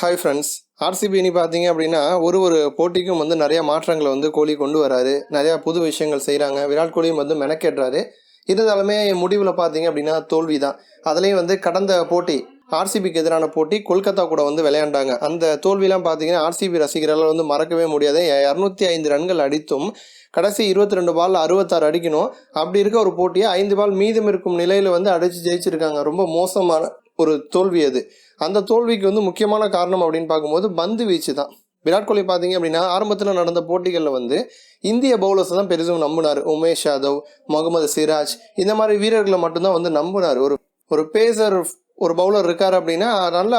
Hi friends RCB இனி பார்த்தீங்க அப்படின்னா ஒரு ஒரு போட்டிக்கும் வந்து நிறையா மாற்றங்களை வந்து கோலி கொண்டு வராரு. நிறையா புது விஷயங்கள் செய்கிறாங்க விராட் கோலியும் வந்து மெனக்கேடுறாரு இருந்தாலுமே முடிவில் பார்த்தீங்க அப்படின்னா தோல்வி தான் அதுலேயும் வந்து கடந்த போட்டி ஆர்சிபிக்கு எதிரான போட்டி கொல்கத்தா கூட வந்து விளையாண்டாங்க. அந்த தோல்விலாம் பார்த்தீங்கன்னா ஆர்சிபி ரசிகர்களால் வந்து மறக்கவே முடியாது. இரநூத்தி ஐந்து ரன்கள் அடித்தும் கடைசி இருபத்தி ரெண்டு பால் அறுபத்தாறு அடிக்கணும். அப்படி இருக்க ஒரு போட்டியை ஐந்து பால் மீதம் இருக்கும் நிலையில் வந்து அடித்து ஜெயிச்சிருக்காங்க. ரொம்ப மோசமான ஒரு தோல்வி அது. அந்த தோல்விக்கு வந்து முக்கியமான காரணம் அப்படின்னு பார்க்கும்போது பந்து வீச்சு தான். விராட் கோலி பார்த்தீங்க அப்படின்னா ஆரம்பத்தில் நடந்த போட்டிகளில் வந்து இந்திய பவுலர்ஸ் தான் பெரிதும் நம்பினார். உமேஷ் யாதவ் முகமது சிராஜ் இந்த மாதிரி வீரர்களை மட்டும்தான் வந்து நம்பினார். ஒரு ஒரு பேசர் ஒரு பவுலர் இருக்கார் அப்படின்னா நல்லா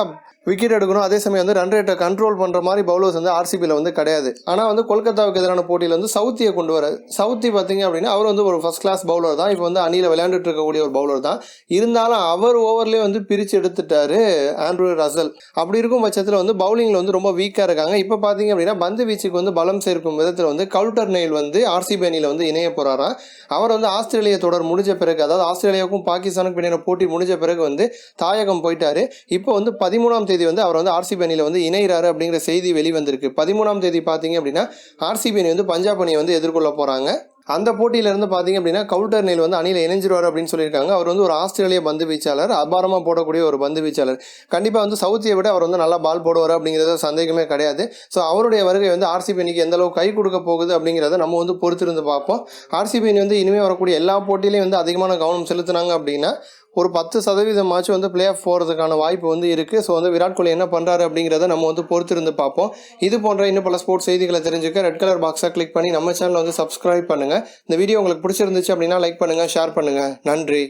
விக்கெட் எடுக்கணும். அதே சமயம் வந்து ரன் ரேட்டை கண்ட்ரோல் பண்ணுற மாதிரி பவுலர்ஸ் வந்து ஆர்சிபியில் வந்து கிடையாது. ஆனால் வந்து கொல்கத்தாவுக்கு எதிரான போட்டியில் வந்து சவுத்தியை கொண்டு வர சவுத்தி பார்த்தீங்க அப்படின்னா அவர் வந்து ஒரு ஃபஸ்ட் கிளாஸ் பவுலர் தான். இப்போ வந்து அணியில் விளையாண்டுட்டு இருக்கக்கூடிய ஒரு பவுலர் தான். இருந்தாலும் அவர் ஓவர்லேயே வந்து பிரித்து எடுத்துட்டாரு ஆண்ட்ரூ ரசல் அப்படி இருக்கும் பட்சத்தில் வந்து பவுலிங்கில் வந்து ரொம்ப வீக்காக இருக்காங்க. இப்போ பார்த்தீங்க அப்படின்னா பந்து வீச்சுக்கு வந்து பலம் சேர்க்கும் விதத்தில் வந்து கவுல்டர் நெயில் வந்து ஆர்சிபி அணியில் வந்து இணைய போகிறாராம் அவர் வந்து ஆஸ்திரேலிய தொடர் முடிஞ்ச பிறகு அதாவது ஆஸ்திரேலியாவுக்கும் பாகிஸ்தானுக்கும் இடையான போட்டி முடிஞ்ச பிறகு வந்து தாயகம் போயிட்டார். இப்போ வந்து பதிமூணாம் தேதி வந்து அவர் வந்து ஆர்சிபி அணியில் வந்து இணைகிறாரு அப்படிங்கிற செய்தி வெளிவந்திருக்கு. பதிமூணாம் தேதி பார்த்தீங்க அப்படின்னா ஆர்சிபி அணி வந்து பஞ்சாப் அணியை வந்து எதிர்கொள்ள போகிறாங்க அந்த போட்டியிலேருந்து பார்த்தீங்க அப்படின்னா கவுல்டர் நெல் வந்து அணியில் இணைஞ்சிருவார் அப்படின்னு சொல்லியிருக்காங்க. அவர் வந்து ஒரு ஆஸ்திரேலிய பந்து வீச்சாளர் அபாரமாக போடக்கூடிய ஒரு பந்து வீச்சாளர். கண்டிப்பாக வந்து சவுத்தியை விட அவர் வந்து நல்லா பால் போடுவார் அப்படிங்கிறது சந்தேகமே கிடையாது. ஸோ அவருடைய வருகை வந்து ஆர்சிபி அணிக்கு எந்த அளவுக்கு கை கொடுக்க போகுது அப்படிங்கிறத நம்ம வந்து பொறுத்திருந்து பார்ப்போம். ஆர்சிபி அணி வந்து இனிமேல் வரக்கூடிய எல்லா போட்டியிலையும் வந்து அதிகமான கவனம் செலுத்துனாங்க அப்படின்னா ஒரு பத்து சதவீதமாச்சும் வந்து பிளே ஆஃப் போகிறதுக்கான வாய்ப்பு வந்து இருக்குது ஸோ வந்து விராட் கோலி என்ன பண்ணுறாரு அப்படிங்கிறத நம்ம வந்து பொறுத்திருந்து பார்ப்போம். இது போன்ற இன்னும் பல ஸ்போர்ட்ஸ் செய்திகளை தெரிஞ்சுக்க ரெட் கலர் பாக்ஸை கிளிக் பண்ணி நம்ம சேனலை வந்து சப்ஸ்கிரைப் பண்ணுங்கள் இந்த வீடியோ உங்களுக்கு பிடிச்சிருந்துச்சு அப்படின்னா லைக் பண்ணுங்கள் ஷேர் பண்ணுங்கள் நன்றி.